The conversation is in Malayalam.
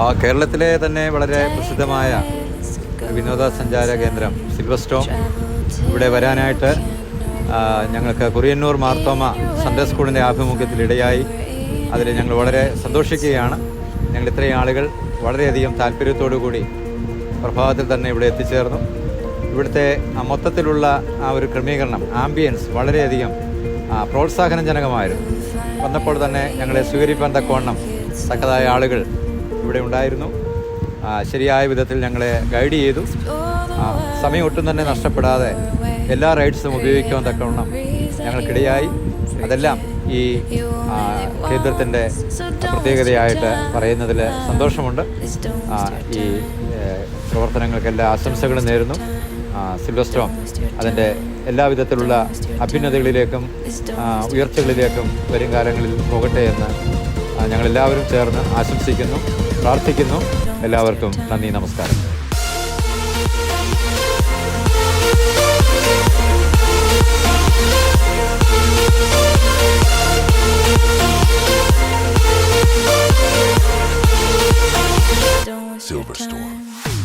ആ കേരളത്തിലെ തന്നെ വളരെ പ്രസിദ്ധമായ വിനോദസഞ്ചാര കേന്ദ്രം സിൽവർ സ്റ്റോം ഇവിടെ വരാനായിട്ട് ഞങ്ങൾക്ക് കുറിയന്നൂർ മാർത്തോമ സൺഡേ സ്കൂളിന്റെ ആഭിമുഖ്യത്തിൽ ഇടയായി അതിൽ ഞങ്ങൾ വളരെ സന്തോഷിക്കുകയാണ്. ഞങ്ങൾ ഇത്രയും ആളുകൾ വളരെയധികം താല്പര്യത്തോടു കൂടി പ്രഭാതത്തിൽ തന്നെ ഇവിടെ എത്തിച്ചേർന്നു. ഇവിടുത്തെ മൊത്തത്തിലുള്ള ആ ഒരു ക്രമീകരണം ആംബിയൻസ് വളരെയധികം പ്രോത്സാഹനജനകമായിരുന്നു. വന്നപ്പോൾ തന്നെ ഞങ്ങളെ സ്വീകരിപ്പാൻ തക്കവണ്ണം തക്കതായ ആളുകൾ ഇവിടെ ഉണ്ടായിരുന്നു. ശരിയായ വിധത്തിൽ ഞങ്ങളെ ഗൈഡ് ചെയ്തു. സമയം ഒട്ടും തന്നെ നഷ്ടപ്പെടാതെ എല്ലാ റൈഡ്സും ഉപയോഗിക്കാൻ തക്കവണ്ണം ഞങ്ങൾക്കിടയായി. അതെല്ലാം ഈ കേന്ദ്രത്തിന്റെ പ്രത്യേകതയായിട്ട് പറയുന്നതിൽ സന്തോഷമുണ്ട്. ഈ പ്രവർത്തനങ്ങൾക്കെല്ലാ ആശംസകളും നേരുന്നു. സിൽവസ്ട്രോം അതിന്റെ എല്ലാവിധത്തിലുള്ള അഭ്യുന്നതകളിലേക്കും ഉയർച്ചകളിലേക്കും വരും കാലങ്ങളിൽ പോകട്ടെ എന്ന് ഞങ്ങളെല്ലാവരും ചേർന്ന് ആശംസിക്കുന്നു പ്രാർത്ഥിക്കുന്നു. എല്ലാവർക്കും നന്ദി നമസ്കാരം. Silver Storm.